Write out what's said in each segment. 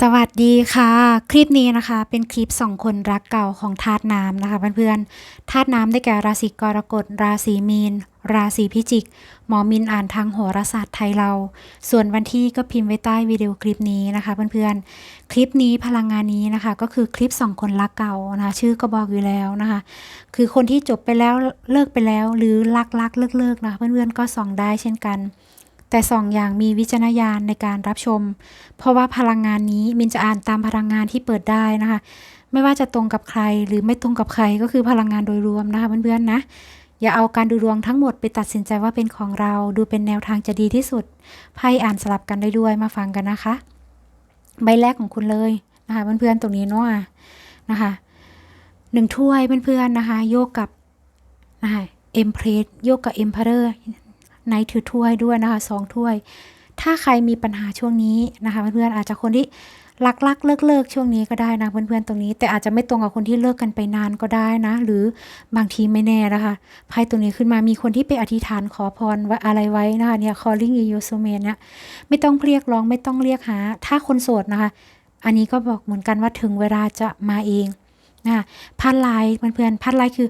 สวัสดีค่ะ คลิปนี้นะคะ เป็นคลิปสองคนรักเก่าของธาตุน้ำนะคะเพื่อนๆธาตุน้ำได้แก่ราศีกรกฎ ราศีมีน ราศีพิจิก หมอมินอ่านทางโหราศาสตร์ไทยเรา ส่วนวันที่ก็พิมพ์ไว้ใต้วิดีโอคลิปนี้นะคะเพื่อนๆ คลิปนี้พลังงานนี้นะคะ ก็คือคลิปสองคนรักเก่านะคะชื่อก็บอกอยู่แล้วนะคะ คือคนที่จบไปแล้วเลิกไปแล้ว หรือรักรักเลิกเลิกๆนะเพื่อนๆก็ส่องได้เช่นกัน แต่สองอย่างมีวิจารณญาณในการรับชม เพราะว่าพลังงานนี้มินจะอ่านตามพลังงานที่เปิดได้นะคะ ไม่ว่าจะตรงกับใครหรือไม่ตรงกับใครก็คือพลังงานโดยรวมนะคะเพื่อนๆนะอย่าเอาการดูดวงทั้งหมดไปตัดสินใจว่าเป็นของเราดูเป็นแนวทางจะดีที่สุดไพ่อ่านสลับกันได้ด้วยมาฟังกันนะคะ ใบแรกของคุณเลยนะคะเพื่อนๆตรงนี้เนาะนะคะหนึ่งถ้วยเพื่อนๆนะคะ โยกกับนะคะเอ็มเพรสโยกกับเอ็มเพาร์ ไนท์ถือถ้วยด้วยนะคะสองถ้วย ถ้าใครมีปัญหาช่วงนี้นะคะเพื่อนๆอาจจะคนที่รักรักเลิกเลิกช่วงนี้ก็ได้นะเพื่อนๆตรงนี้ แต่อาจจะไม่ตรงกับคนที่เลิกกันไปนานก็ได้นะ หรือบางทีไม่แน่นะคะไพ่ตัวนี้ขึ้นมามีคนที่ไปอธิษฐานขอพรไว้อะไรไว้นะคะเนี่ย calling you so man เนี่ยไม่ต้องเรียกร้องไม่ต้องเรียกหา ถ้าคนโสดนะคะ อันนี้ก็บอกเหมือนกันว่าถึงเวลาจะมาเอง นะพัดลายเพื่อนๆพัดลายคือ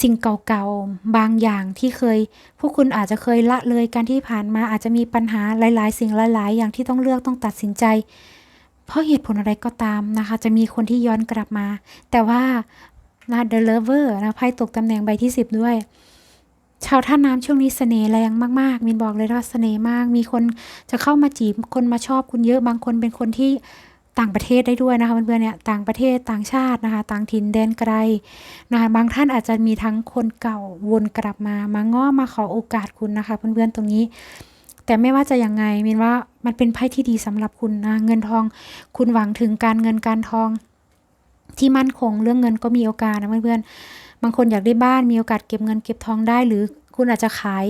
สิ่งเก่าๆ บางอย่างที่เคย พวกคุณอาจจะเคยละเลยการที่ผ่านมาอาจจะมีปัญหาหลาย ๆ สิ่งหลาย ๆ อย่างที่ต้องเลือกต้องตัดสินใจ เพราะเหตุผลอะไรก็ตามนะคะ จะมีคนที่ย้อนกลับมา แต่ว่านะ The Lover นะไพ่ตกตำแหน่งใบที่ 10 ด้วย ชาวท่าน้ำช่วงนี้เสน่ห์แรงมากๆมินบอกเลยว่าเสน่ห์มาก มีคนจะเข้ามาจีบคนมาชอบคุณเยอะบางคนเป็นคนที่ ต่างประเทศได้ด้วยนะคะเพื่อนๆเนี่ยต่างประเทศต่างชาตินะคะ ต่างถิ่นแดนไกลนะคะบางท่านอาจจะมีทั้งคนเก่าวนกลับมามาง้อมาขอโอกาสคุณนะคะเพื่อนๆตรงนี้ แต่ไม่ว่าจะยังไงมินว่ามันเป็นไพ่ที่ดีสำหรับคุณนะเงินทอง คุณหวังถึงการเงินการทองที่มั่นคงเรื่องเงินก็มีโอกาสนะเพื่อนๆบางคนอยากได้บ้านมีโอกาสเก็บเงินเก็บทองได้หรือคุณอาจจะขาย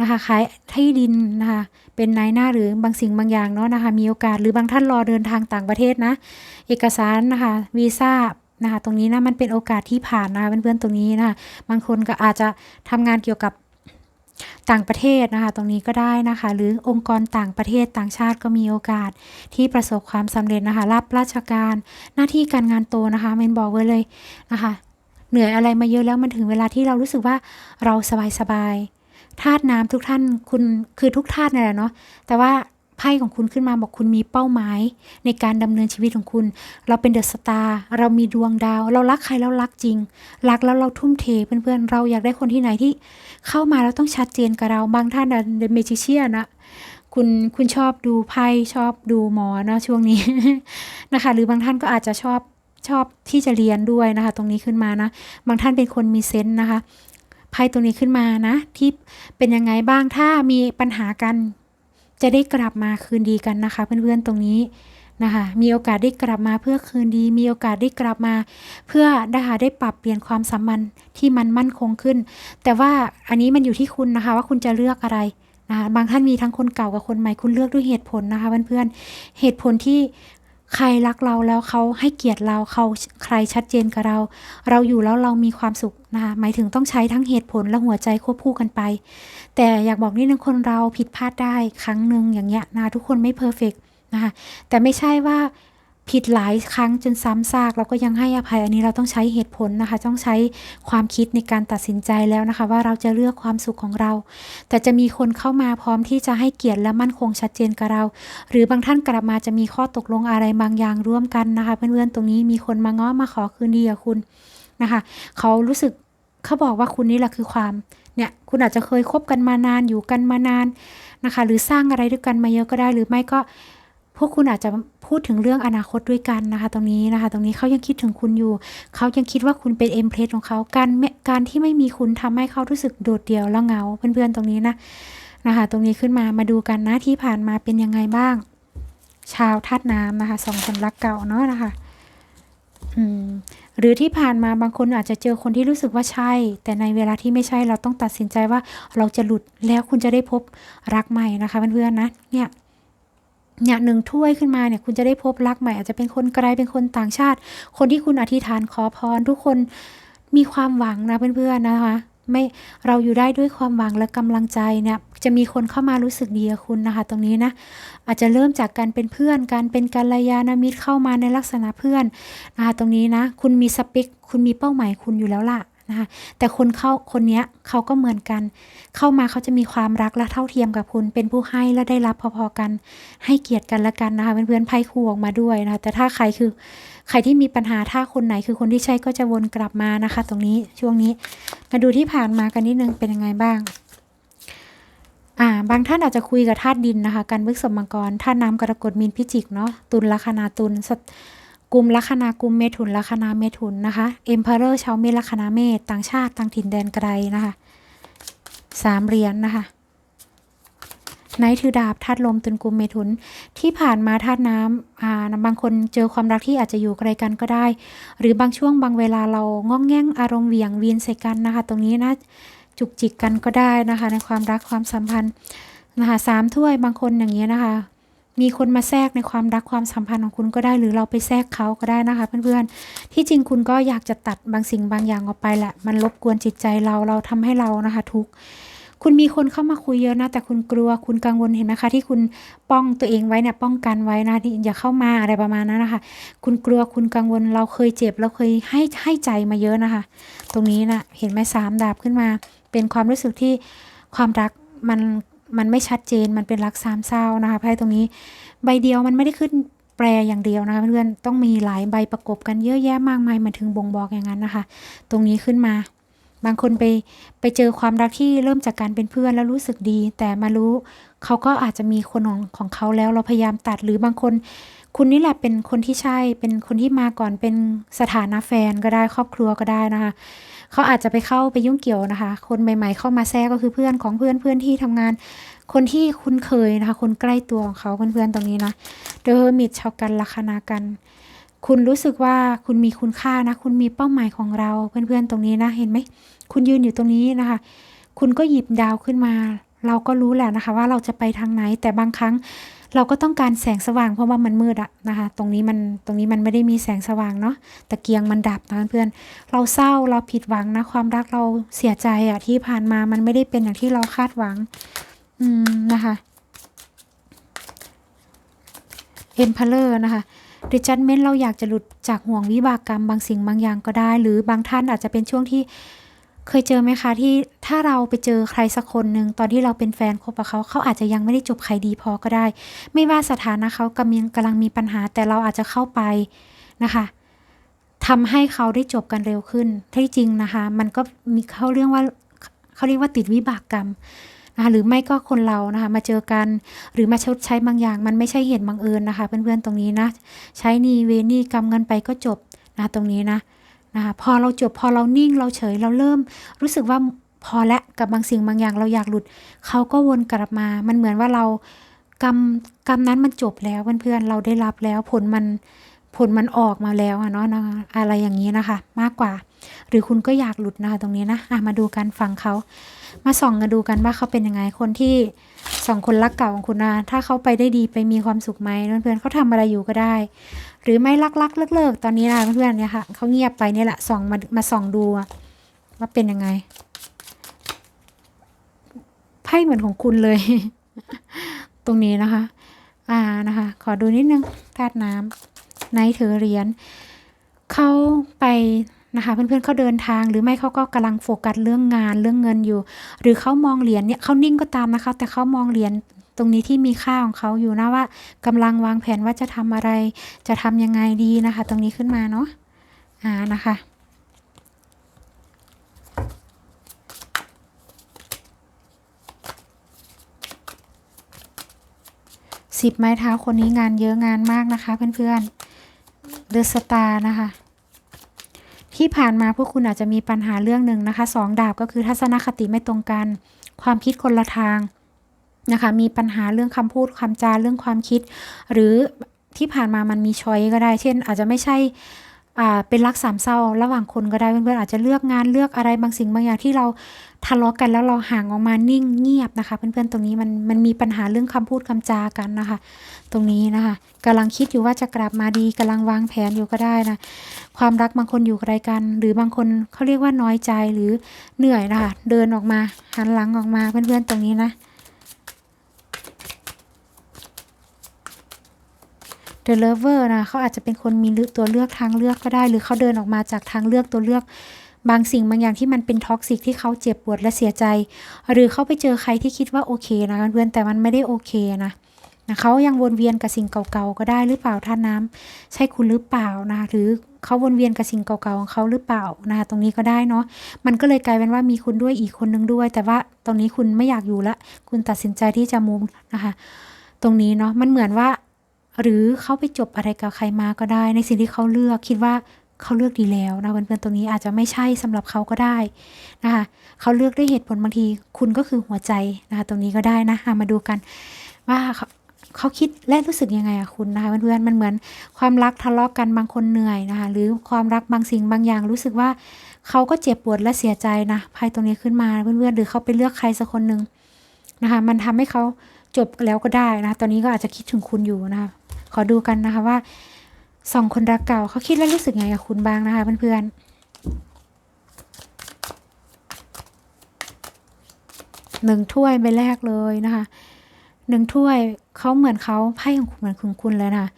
นะคะขายที่ดินนะคะ เป็นนายหน้าหรือบางสิ่งบางอย่างเนาะนะคะ มีโอกาสหรือบางท่านรอเดินทางต่างประเทศนะ เอกสารนะคะวีซ่านะคะ ตรงนี้นะมันเป็นโอกาสที่ผ่านนะคะเพื่อนๆตรงนี้นะคะบางคนก็อาจจะทำงานเกี่ยวกับต่างประเทศนะคะ ตรงนี้ก็ได้นะคะ หรือองค์กรต่างประเทศต่างชาติก็มีโอกาสที่ประสบความสำเร็จนะคะ รับราชการหน้าที่การงานโตนะคะเมนบอกไว้เลยนะคะ เหนื่อยอะไรมาเยอะแล้วมันถึงเวลาที่เรารู้สึกว่าเราสบายๆ ธาตุน้ำทุกท่านคุณคือทุกธาตุนั่นแหละเนาะแต่ว่าไพ่ของคุณขึ้นมาบอกคุณมีเป้าหมาย ในการดำเนินชีวิตของคุณ เราเป็นเดอะสตาร์เรามีดวงดาว เรารักใครแล้วรักจริง รักแล้วเราทุ่มเทเพื่อนๆเราอยากได้คนที่ไหนที่ เข้ามาแล้วต้องชัดเจนกับเราบางท่านเดเมจิเชียนะคุณคุณชอบดูไพ่ชอบดูหมอเนาะช่วงนี้นะคะ หรือบางท่านก็อาจจะชอบชอบที่จะเรียนด้วยนะคะ ตรงนี้ขึ้นมานะ บางท่านเป็นคนมีเซนส์นะคะ ไพ่ตรงนี้ขึ้นมานะที่เป็นยังไงบ้างถ้ามีปัญหากัน จะได้กลับมาคืนดีกันนะคะ เพื่อนๆตรงนี้นะคะมีโอกาสได้กลับมาเพื่อคืนดี มีโอกาสได้กลับมา เพื่อได้หาได้ปรับเปลี่ยนความสัมพันธ์ที่มันมั่นคงขึ้น แต่ว่าอันนี้มันอยู่ที่คุณนะคะ ว่าคุณจะเลือกอะไรนะคะบางท่านมีทั้งคนเก่ากับคนใหม่คุณเลือกด้วยเหตุผลนะคะเพื่อนๆเหตุผลที่ ใครรักเราแล้วเขาให้เกียรติเราเขาใครชัดเจนกับเรา เราอยู่แล้วเรามีความสุขนะคะหมายถึงต้องใช้ทั้งเหตุผลและหัวใจควบคู่กันไป แต่อยากบอกนิดนึงคนเราผิดพลาดได้ครั้งหนึ่งอย่างเงี้ยนะทุกคนไม่เพอร์เฟกนะคะแต่ไม่ใช่ว่า ผิดหลายครั้งจนซ้ำซากเราก็ยังให้อภัยอันนี้เราต้องใช้เหตุผลนะคะ ต้องใช้ความคิดในการตัดสินใจแล้วนะคะ ว่าเราจะเลือกความสุขของเรา แต่จะมีคนเข้ามาพร้อมที่จะให้เกียรติและมั่นคงชัดเจนกับเรา หรือบางท่านกลับมาจะมีข้อตกลงอะไรบางอย่างร่วมกันนะคะ เพื่อนๆตรงนี้มีคนมาง้อมาขอคืนดีกับคุณนะคะ เขารู้สึกเขาบอกว่าคุณนี่แหละคือความเนี่ยคุณอาจจะเคยคบกันมานานอยู่กันมานานนะคะ หรือสร้างอะไรด้วยกันมาเยอะก็ได้หรือไม่ก็ พวกคุณอาจจะพูดถึงเรื่องอนาคตด้วยกันนะคะ ตรงนี้นะคะ ตรงนี้เขายังคิดถึงคุณอยู่ เขายังคิดว่าคุณเป็นเอ็มเพลสของเขาการไม่การที่ไม่มีคุณทำให้เขารู้สึกโดดเดี่ยวและเหงาเพื่อนๆตรงนี้นะนะคะ ตรงนี้ขึ้นมามาดูกันนะที่ผ่านมาเป็นยังไงบ้าง ชาวธาตุน้ำนะคะสองคนรักเก่าเนาะนะคะอืมหรือที่ผ่านมาบางคนอาจจะเจอคนที่รู้สึกว่าใช่ แต่ในเวลาที่ไม่ใช่เราต้องตัดสินใจว่าเราจะหลุดแล้วคุณจะได้พบรักใหม่นะคะเพื่อนๆนะเนี่ย เนี่ยหนึ่งถ้วยขึ้นมาเนี่ยคุณจะได้พบรักใหม่อาจจะเป็นคนไกลเป็นคนต่างชาติ คนที่คุณอธิษฐานขอพร ทุกคนมีความหวังนะเพื่อนๆนะคะไม่เราอยู่ได้ด้วยความหวังและกำลังใจเนี่ยจะมีคนเข้ามารู้สึกดีกับคุณนะคะ ตรงนี้นะอาจจะเริ่มจากการเป็นเพื่อนการเป็นกัลยาณมิตรเข้ามาในลักษณะเพื่อนนะคะตรงนี้นะ คุณมีสเปคคุณมีเป้าหมายคุณอยู่แล้วล่ะ นะคะแต่คนเข้าคนเนี้ยเขาก็เหมือนกัน เข้ามาเขาจะมีความรักและเท่าเทียมกับคุณ เป็นผู้ให้และได้รับพอๆกัน ให้เกียรติกันละกันนะคะเพื่อนๆไพ่คู่ออกมาด้วยนะคะแต่ถ้าใครคือใครที่มีปัญหาถ้าคนไหนคือคนที่ใช่ก็จะวนกลับมานะคะ ตรงนี้ช่วงนี้มาดูที่ผ่านมากันนิดนึงเป็นยังไงบ้างอ่าบางท่านอาจจะคุยกับธาตุดินนะคะ การบึกสมมังกรธาตุน้ำกรกฎมีนพิจิกเนาะตุลลัคนาตุลสต กลุ่มลัคนา กลุ่มเมถุนลัคนาเมถุนนะคะเอ็มเพอเรอร์ชาวเมษลัคนาเมษต่างชาติต่างถิ่นแดนไกลนะคะสามเหรียญนนะคะไนท์ถือดาบธาตุลมตุนกุมเมถุน ที่ผ่านมาธาตุน้ำอ่าบางคนเจอความรักที่อาจจะอยู่ไกลกันก็ได้ หรือบางช่วงบางเวลาเราง้องแง่งอารมณ์เหวี่ยงเวียนใส่กันนะคะ ตรงนี้นะจุกจิกกันก็ได้นะคะ ในความรักความสัมพันธ์นะคะสามถ้วยบางคนอย่างเงี้ยนะคะ มีคนมาแทรกในความรักความสัมพันธ์ของคุณก็ได้หรือเราไปแทรกเขาก็ได้นะคะ เพื่อนๆ ที่จริงคุณก็อยากจะตัดบางสิ่งบางอย่างออกไปแหละ มันรบกวนจิตใจเราเราทำให้เรานะคะทุกคุณมีคนเข้ามาคุยเยอะนะ แต่คุณกลัวคุณกังวลเห็นไหมคะ ที่คุณป้องตัวเองไว้เนี่ยป้องกันไว้นะที่อย่าเข้ามาอะไรประมาณนั้นนะคะ คุณกลัวคุณกังวลเราเคยเจ็บเราเคยให้ให้ใจมาเยอะนะคะ ตรงนี้นะเห็นไหมสามดาบขึ้นมา เป็นความรู้สึกที่ความรักมัน มันไม่ชัดเจนมันเป็นรักสามเศร้านะคะไพ่ตรงนี้ใบเดียวมันไม่ได้ขึ้นแปรอย่างเดียวนะคะเพื่อนๆต้องมีหลายใบประกบกันเยอะแยะมากมายมันถึงบ่งบอกอย่างนั้นนะคะ ตรงนี้ขึ้นมา บางคนไปไปเจอความรักที่เริ่มจากการเป็นเพื่อนแล้วรู้สึกดี แต่มารู้เขาก็อาจจะมีคนของของเขาแล้วเราพยายามตัดหรือบางคน คุณนี่แหละเป็นคนที่ใช่เป็นคนที่มาก่อนเป็นสถานะแฟนก็ได้ครอบครัวก็ได้นะคะ เขาอาจจะไปเข้าไปยุ่งเกี่ยวนะคะ คนใหม่ ๆ เข้ามาแทรกก็คือเพื่อนของเพื่อนเพื่อนที่ทำงาน คนที่คุ้นเคยนะคะ คนใกล้ตัวของเขาเพื่อนๆตรงนี้นะเดอร์มิดชาวกันลัคนากัน คุณรู้สึกว่าคุณมีคุณค่านะ คุณมีเป้าหมายของเราเพื่อนๆตรงนี้นะเห็นไหมคุณยืนอยู่ตรงนี้นะคะ คุณก็หยิบดาวขึ้นมา เราก็รู้แหละนะคะ ว่าเราจะไปทางไหนแต่บางครั้ง เราก็ต้องการแสงสว่างเพราะว่ามันมืดอะนะคะ ตรงนี้มันตรงนี้มันไม่ได้มีแสงสว่างเนาะตะเกียงมันดับนะเพื่อนเราเศร้าเราผิดหวังนะความรักเราเสียใจอะที่ผ่านมามันไม่ได้เป็นอย่างที่เราคาดหวัง อืมนะคะเอ็มพเลอร์นะคะดิจันเมนเราอยากจะหลุดจากห่วงวิบากกรรมบางสิ่งบางอย่างก็ได้ หรือบางท่านอาจจะเป็นช่วงที่ เคยเจอไหมคะที่ถ้าเราไปเจอใครสักคนหนึ่งตอนที่เราเป็นแฟนคบกับเขาเขาอาจจะยังไม่ได้จบใครดีพอก็ได้ ไม่ว่าสถานะเขากำลังกำลังมีปัญหาแต่เราอาจจะเข้าไปนะคะทำให้เขาได้จบกันเร็วขึ้นที่จริงนะคะ มันก็มีเขาเรียกว่าเขาเรียกว่าติดวิบากกรรมนะคะหรือไม่ก็คนเรานะคะมาเจอกันหรือมาชดใช้บางอย่าง มันไม่ใช่เหตุบังเอิญนะคะเพื่อนๆตรงนี้นะ ใช้นีเวนี่กำเงินไปก็จบนะตรงนี้นะ นะคะพอเราจบพอเรานิ่งเราเฉยเราเริ่มรู้สึกว่าพอและกับบางสิ่งบางอย่างเราอยากหลุด เขาก็วนกลับมามันเหมือนว่าเรากรรมกรรมนั้นมันจบแล้วเพื่อนๆเราได้รับแล้วผลมันผลมันออกมาแล้วอะเนาะอะไรอย่างนี้นะคะ มากกว่า หรือคุณก็อยากหลุดนะคะตรงนี้นะะมาดูกันฟังเขามาส่องกันดูกันว่าเขาเป็นยังไงคนที่สองคนรักเก่าของคุณนะถ้าเขาไปได้ดีไปมีความสุขไหมเพื่อนๆเขาทำอะไรอยู่ก็ได้ หรือไม่รักรักเลิกเลิกๆตอนนี้นะเพื่อนๆเนี่ยค่ะเขาเงียบไปเนี่ยแหละส่องมามาส่องดูว่าเป็นยังไงไพ่เหมือนของคุณเลย ตรงนี้นะคะ อ่านะคะ ขอดูนิดนึงธาตุน้ำในเธอเหรียญเขาไปนะคะเพื่อนๆเขาเดินทางหรือไม่เขาก็กำลังโฟกัสเรื่องงานเรื่องเงินอยู่ หรือเขามองเหรียญเนี่ยเขานิ่งก็ตามนะคะ แต่เขามองเหรียญ ตรงนี้ที่มีค่าของเขาอยู่นะว่ากำลังวางแผนว่าจะทำอะไร จะทำยังไงดีนะคะ ตรงนี้ขึ้นมาเนาะอ่านะคะสิบไม้เท้าคนนี้งานเยอะงานมากนะคะ เพื่อนๆเดอะสตาร์นะคะ ที่ผ่านมาพวกคุณอาจจะมีปัญหาเรื่องหนึ่งนะคะสองดาบก็คือทัศนคติไม่ตรงกัน ความคิดคนละทาง นะคะ มีปัญหาเรื่องคำพูดคำจาเรื่องความคิด หรือที่ผ่านมามันมีชอยก็ได้ เช่น อาจจะไม่ใช่เป็นรักสามเศร้าระหว่างคนก็ได้เพื่อนๆอาจจะเลือกงานเลือกอะไรบางสิ่งบางอย่างที่เราทะเลาะกันแล้วเราห่างออกมานิ่งเงียบนะคะ เพื่อนๆตรงนี้มันมันมีปัญหาเรื่องคำพูดคำจากันนะคะ ตรงนี้นะคะกำลังคิดอยู่ว่าจะกลับมาดีกำลังวางแผนอยู่ก็ได้นะความรักบางคนอยู่ไกลกัน หรือบางคนเขาเรียกว่าน้อยใจหรือเหนื่อยนะคะ เดินออกมาหันหลังออกมาเพื่อนๆตรงนี้นะ The Lover นะเขาอาจจะเป็นคนมีตัวเลือกทางเลือกก็ได้ หรือเขาเดินออกมาจากทางเลือกตัวเลือก บางสิ่งบางอย่างที่มันเป็นท็อกซิกที่เขาเจ็บปวดและเสียใจ หรือเขาไปเจอใครที่คิดว่าโอเคนะเพื่อนแต่มันไม่ได้โอเคนะนะเขายังวนเวียนกับสิ่งเก่าๆก็ได้หรือเปล่าท่านน้ำใช่คุณหรือเปล่านะหรือเขาวนเวียนกับสิ่งเก่าๆของเขาหรือเปล่านะคะตรงนี้ก็ได้เนาะมันก็เลยกลายเป็นว่ามีคุณด้วยอีกคนนึงด้วย แต่ว่าตรงนี้คุณไม่อยากอยู่ละ คุณตัดสินใจที่จะมุมนะคะ ตรงนี้เนาะมันเหมือนว่า หรือเขาไปจบอะไรกับใครมาก็ได้ ในสิ่งที่เขาเลือกคิดว่าเขาเลือกดีแล้วนะเพื่อนๆตรงนี้อาจจะไม่ใช่สำหรับเขาก็ได้นะคะเขาเลือกด้วยเหตุผลบางทีคุณก็คือหัวใจนะคะตรงนี้ก็ได้นะมาดูกันว่าเขาเขาคิดและรู้สึกยังไงอะคุณนะคะเพื่อนๆมันเหมือนความรักทะเลาะกันบางคนเหนื่อยนะคะหรือความรักบางสิ่งบางอย่างรู้สึกว่าเขาก็เจ็บปวดและเสียใจนะภายตรงนี้ขึ้นมาเพื่อนๆหรือเขาไปเลือกใครสักคนหนึ่งนะคะมันทำให้เขา จบแล้วก็ได้นะ ตอนนี้ก็อาจจะคิดถึงคุณอยู่นะคะ ขอดูกันนะคะว่าสองคนรักเก่าเขาคิดและรู้สึกไงกับคุณบ้างนะคะเพื่อนๆหนึ่งถ้วยใบแรกเลยนะคะหนึ่งถ้วยเขาเหมือนเขาไพ่ของคุณเหมือนคุณคุณเลยนะคะ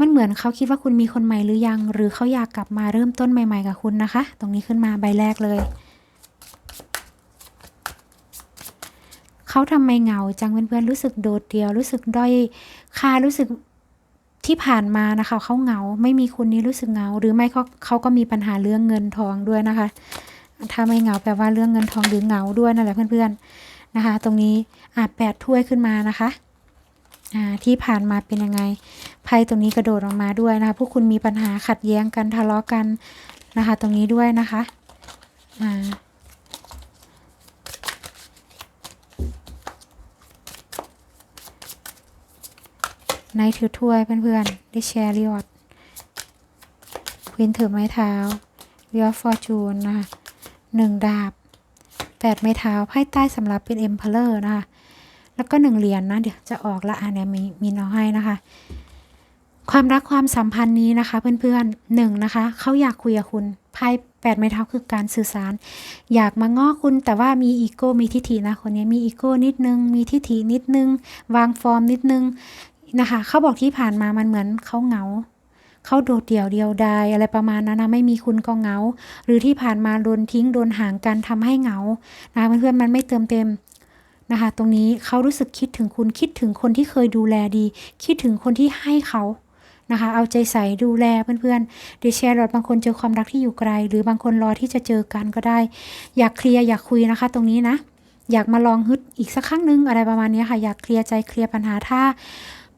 มันเหมือนเขาคิดว่าคุณมีคนใหม่หรือยัง หรือเขาอยากกลับมาเริ่มต้นใหม่ ๆ กับคุณนะคะ ตรงนี้ขึ้นมาใบแรกเลย เขาทำไมเหงาจังเพื่อนๆรู้สึกโดดเดี่ยวรู้สึกด้อยค่ารู้สึกที่ผ่านมานะคะ เขาเหงาไม่มีคุณนี้รู้สึกเหงา หรือไม่เขาเขาก็มีปัญหาเรื่องเงินทองด้วยนะคะ ถ้าไม่เหงาแปลว่าเรื่องเงินทองหรือเหงาด้วยนั่นแหละเพื่อนๆนะคะ ตรงนี้อ่าแปดถ้วยขึ้นมานะคะอ่าที่ผ่านมาเป็นยังไงไพ่ตรงนี้กระโดดออกมาด้วยนะคะพวกคุณมีปัญหาขัดแย้งกันทะเลาะกันนะคะ ตรงนี้ด้วยนะคะอ่า ในถือถ้วยเพื่อนๆได้แชร์รีออดควินถือไม้เท้าเรียฟอร์จูนนะคะหนึ่งดาบแปดไม้เท้าไพ่ใต้สำหรับเป็นเอ็มเพลเลอร์นะคะแล้วก็หนึ่งเหรียญนนะเดี๋ยวจะออกละอันนี้มีมีน้องให้นะคะความรักความสัมพันธ์นี้นะคะ เพื่อนๆหนึ่งนะคะเขาอยากคุยกับคุณไพ่แปดไม้เท้าคือการสื่อสาร อยากมาง้อคุณแต่ว่ามีอีโก้มีทิฐินะคนนี้มีอีโก้นิดนึง มีทิฐินิดนึง วางฟอร์มนิดนึง นะคะเขาบอกที่ผ่านมามันเหมือนเขาเหงาเขาโดดเดี่ยวเดียวดายอะไรประมาณนั้นนะไม่มีคุณก็เหงา หรือที่ผ่านมาโดนทิ้งโดนห่างกันทำให้เหงานะเพื่อนๆมันไม่เติมเต็มนะคะ ตรงนี้เขารู้สึกคิดถึงคุณคิดถึงคนที่เคยดูแลดี คิดถึงคนที่ให้เขานะคะ เอาใจใส่ดูแลเพื่อนๆเดชแชร์รอดบางคนเจอความรักที่อยู่ไกล หรือบางคนรอที่จะเจอกันก็ได้ อยากเคลียร์อยากคุยนะคะ ตรงนี้นะ อยากมาลองฮึดอีกสักครั้งนึงอะไรประมาณนี้ค่ะ อยากเคลียร์ใจเคลียร์ปัญหาถ้า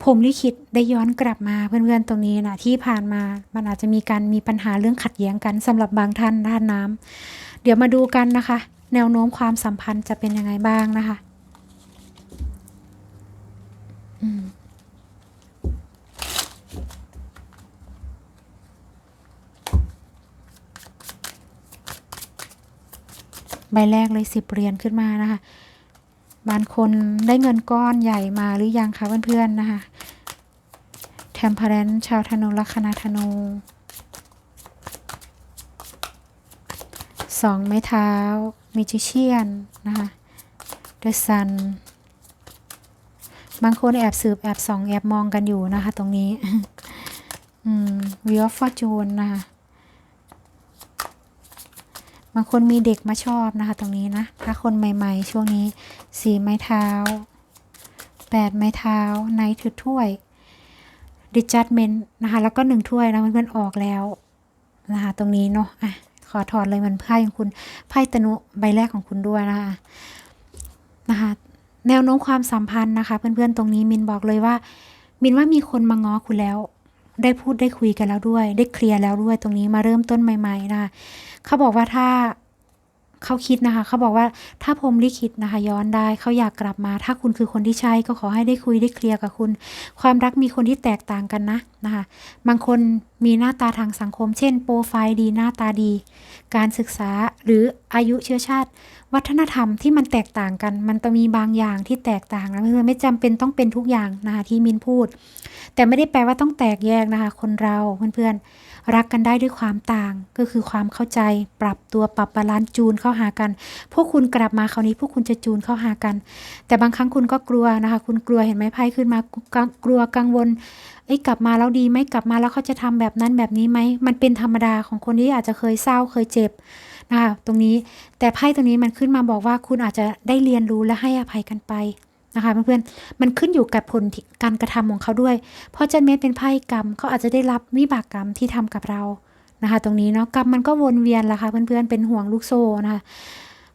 ผมลิขิตได้ย้อนกลับมาเพื่อนๆตรงนี้นะที่ผ่านมามันอาจจะมีการมีปัญหาเรื่องขัดแย้งกันสำหรับบางท่านด้านน้ำเดี๋ยวมาดูกันนะคะ แนวโน้มความสัมพันธ์จะเป็นยังไงบ้างนะคะใบแรกเลยสิบเหรียญขึ้นมานะคะบางคนได้เงินก้อนใหญ่มาหรือยังคะเพื่อนๆนะคะ ทมเพลนชาวธนูลัคนาธนูสองไม้เท้ามิจิเชียนนะคะเดอะซันบางคนแอบสืบแอบส่อง แอบมองกันอยู่นะคะ ตรงนี้วิออฟฟอร์จูนนะคะบางคนมีเด็กมาชอบนะคะ ตรงนี้นะถ้าคนใหม่ ๆ ช่วงนี้สีไม้เท้าแปดไม้เท้าไนท์ถือถ้วย ดิจัดเมนนะคะ แล้วก็หนึ่งถ้วยนะเพื่อนๆออกแล้วนะคะ ตรงนี้เนาะอะขอถอดเลยมันไพ่ของคุณไพ่ตนุใบแรกของคุณด้วยนะคะนะคะ แนวโน้มความสัมพันธ์นะคะ เพื่อนๆตรงนี้มินบอกเลยว่า มินว่ามีคนมาง้อคุณแล้ว ได้พูดได้คุยกันแล้วด้วย ได้เคลียร์แล้วด้วย ตรงนี้มาเริ่มต้นใหม่ ๆ นะคะเขาบอกว่าถ้า เขาคิดนะคะเขาบอกว่าถ้าพรมลิขิตนะคะ ย้อนได้เขาอยากกลับมา ถ้าคุณคือคนที่ใช่ก็ขอให้ได้คุยได้เคลียร์กับคุณ ความรักมีคนที่แตกต่างกันนะนะคะ บางคนมีหน้าตาทางสังคม เช่น โปรไฟล์ดีหน้าตาดี การศึกษาหรืออายุเชื้อชาติ วัฒนธรรมที่มันแตกต่างกัน มันต้องมีบางอย่างที่แตกต่างนะเพื่อนไม่จำเป็นต้องเป็นทุกอย่างนะคะที่มินพูด แต่ไม่ได้แปลว่าต้องแตกแยกนะคะ คนเราเพื่อนๆ รักกันได้ด้วยความต่าง ก็คือความเข้าใจ ปรับตัวปรับบาลานซ์จูนเข้าหากัน พวกคุณกลับมาคราวนี้พวกคุณจะจูนเข้าหากัน แต่บางครั้งคุณก็กลัวนะคะ คุณกลัวเห็นไหมไพ่ขึ้นมากลัวกังวลเอ้ยกลับมาแล้วดีไหมกลับมาแล้วเขาจะทำแบบนั้นแบบนี้ไหมมันเป็นธรรมดาของคนที่อาจจะเคยเศร้าเคยเจ็บนะคะตรงนี้แต่ไพ่ตรงนี้มันขึ้นมาบอกว่าคุณอาจจะได้เรียนรู้และให้อภัยกันไป นะคะเพื่อนๆมันขึ้นอยู่กับผลการกระทำของเขาด้วย เพราะจันเมตเป็นไพ่กรรมเขาอาจจะได้รับวิบากกรรมที่ทำกับเรานะคะ ตรงนี้เนาะกรรมมันก็วนเวียนละค่ะเพื่อนๆเป็นห่วงลูกโซ่นะคะ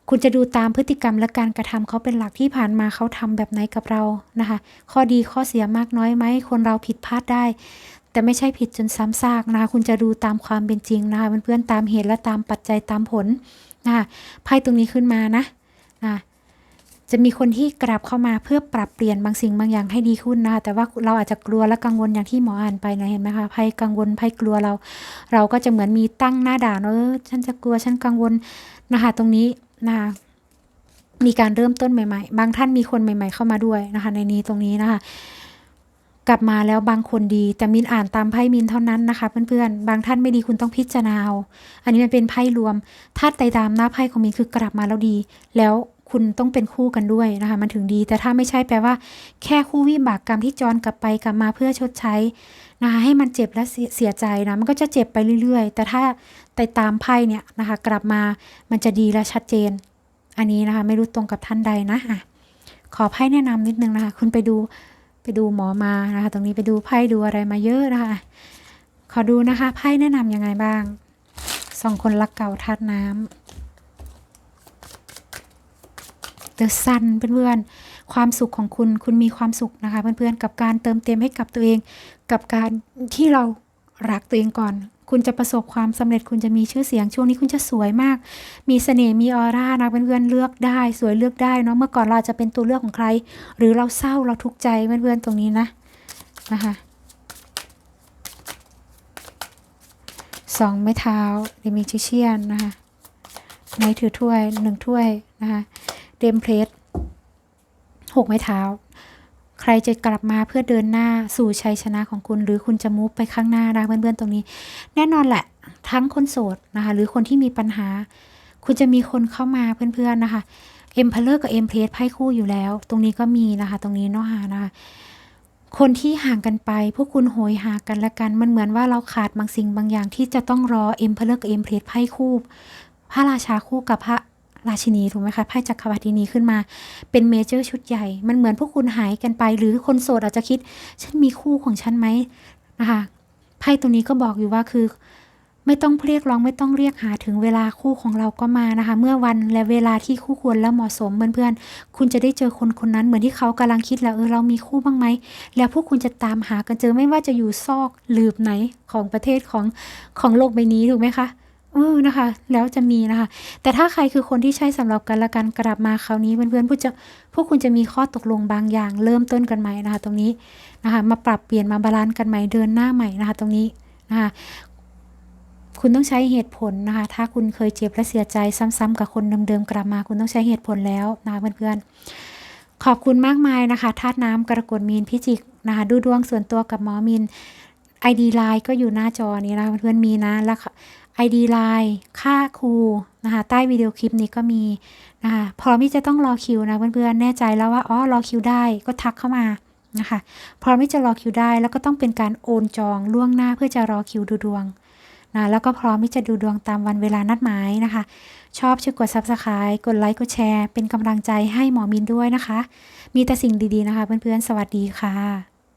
คุณจะดูตามพฤติกรรมและการกระทำเขาเป็นหลักที่ผ่านมาเขาทำแบบไหนกับเรานะคะ ข้อดีข้อเสียมากน้อยไหมคนเราผิดพลาดได้ แต่ไม่ใช่ผิดจนซ้ำซากนะคะคุณจะดูตามความเป็นจริงนะคะเพื่อนๆตามเหตุและตามปัจจัยตามผลนะคะไพ่ตรงนี้ขึ้นมานะนะ จะมีคนที่กลับเข้ามาเพื่อปรับเปลี่ยนบางสิ่งบางอย่างให้ดีขึ้นนะคะแต่ว่าเราอาจจะกลัวและกังวลอย่างที่หมออ่านไปนะเห็นไหมคะไพ่กังวลไพ่กลัวเรา เราก็จะเหมือนมีตั้งหน้าด่านเออฉันจะกลัวฉันกังวลนะคะตรงนี้นะคะมีการเริ่มต้นใหม่ ๆ บางท่านมีคนใหม่ ๆ เข้ามาด้วยนะคะ ในนี้ตรงนี้นะคะกลับมาแล้วบางคนดี แต่มินอ่านตามไพ่มินเท่านั้นนะคะ เพื่อนๆ บางท่านไม่ดีคุณต้องพิจารณาอันนี้มันเป็นไพ่รวมถ้าไต่ตามหน้าไพ่ของมินคือกลับมาแล้วดี แล้ว คุณต้องเป็นคู่กันด้วยนะคะ มันถึงดี แต่ถ้าไม่ใช่แปลว่า แค่คู่วิบากกรรมที่จรกลับไปกลับมาเพื่อชดใช้นะคะให้มันเจ็บและเสียใจนะมันก็จะเจ็บไปเรื่อย ๆ แต่ถ้าไต่ตามไพ่เนี่ยนะคะ กลับมามันจะดีและชัดเจน อันนี้นะคะ ไม่รู้ตรงกับท่านใดนะอะขอไพ่แนะนำนิดนึงนะคะ คุณไปดูไปดูหมอมานะคะ ตรงนี้ไปดูไพ่ดูอะไรมาเยอะนะคะขอดูนะคะไพ่แนะนำยังไงบ้างสองคนรักเก่าธาตุน้ำ The Sun เพื่อนๆ ความสุขของคุณ คุณมีความสุขนะคะเพื่อนๆ กับการเติมเต็มให้กับตัวเอง กับการที่เรารักตัวเองก่อน คุณจะประสบความสำเร็จ คุณจะมีชื่อเสียง ช่วงนี้คุณจะสวยมาก มีเสน่ห์ มีออร่านะเพื่อนๆ เลือกได้ สวยเลือกได้เนาะ เมื่อก่อนเราจะเป็นตัวเลือกของใคร หรือเราเศร้า เราทุกข์ใจเพื่อนๆ ตรงนี้นะ นะคะสองไม้เท้าเดมิชิเชียนนะคะ ไม้ถือถ้วยหนึ่งถ้วยนะคะ เดมเพลสหกไม้เท้า ใครจะกลับมาเพื่อเดินหน้าสู่ชัยชนะของคุณ หรือคุณจะมูฟไปข้างหน้านะเพื่อนๆตรงนี้ แน่นอนแหละ ทั้งคนโสดนะคะ หรือคนที่มีปัญหา คุณจะมีคนเข้ามาเพื่อนๆนะคะเอ็มเพลเลอร์กับเอ็มเพลสไพ่คู่อยู่แล้ว ตรงนี้ก็มีนะคะ ตรงนี้เนาะนะคะคนที่ห่างกันไป พวกคุณโหยหากันละกัน มันเหมือนว่าเราขาดบางสิ่งบางอย่างที่จะต้องรอเอ็มเพลเลอร์กับเอ็มเพลสไพ่คู่ พระราชาคู่กับพระ ราชินีถูกไหมคะไพ่จักรวรรดินีขึ้นมาเป็นเมเจอร์ชุดใหญ่ มันเหมือนพวกคุณหายกันไป หรือคนโสดอาจจะคิด ฉันมีคู่ของฉันไหมนะคะไพ่ตรงนี้ก็บอกอยู่ว่าคือ ไม่ต้องเรียกร้องไม่ต้องเรียกหาถึงเวลาคู่ของเราก็มานะคะ เมื่อวันและเวลาที่คู่ควรและเหมาะสมเพื่อนๆคุณจะได้เจอคนคนนั้นเหมือนที่เขากำลังคิดแล้วเออเรามีคู่บ้างไหมแล้วพวกคุณจะตามหากันเจอไม่ว่าจะอยู่ซอกหลืบไหนของประเทศของของโลกใบนี้ถูกไหมคะ เออนะคะ แล้วจะมีนะคะ แต่ถ้าใครคือคนที่ใช่สำหรับกันและกันกลับมาคราวนี้เพื่อนๆพวกจะพวกคุณจะมีข้อตกลงบางอย่าง เริ่มต้นกันใหม่นะคะ ตรงนี้นะคะ มาปรับเปลี่ยนมาบาลานซ์กันใหม่เดินหน้าใหม่นะคะ ตรงนี้นะคะคุณต้องใช้เหตุผลนะคะ ถ้าคุณเคยเจ็บและเสียใจซ้ำๆกับคนเดิมๆกลับมา คุณต้องใช้เหตุผลแล้วนะคะเพื่อนๆขอบคุณมากมายนะคะธาตุน้ำกรกฎมีนพิจิกนะคะ ดูดวงส่วนตัวกับหมอมิน ID ไลน์ก็อยู่หน้าจอนี้นะเพื่อนๆมีนะแล้ว ID ไลน์ค่าครูนะคะใต้วิดีโอคลิปนี้ก็มีนะคะพร้อมที่จะต้องรอคิวนะเพื่อนๆแน่ใจแล้วว่าอ๋อรอคิวได้ก็ทักเข้ามานะคะพร้อมที่จะรอคิวได้แล้วก็ต้องเป็นการโอนจองล่วงหน้าเพื่อจะรอคิวดูดวงนะแล้วก็พร้อมที่จะดูดวงตามวันเวลานัดหมายนะคะ ชอบช่วยกด Subscribe กดไลค์กดแชร์ เป็นกำลังใจให้หมอมินด้วยนะคะ มีแต่สิ่งดีๆนะคะ เพื่อนๆ สวัสดีค่ะ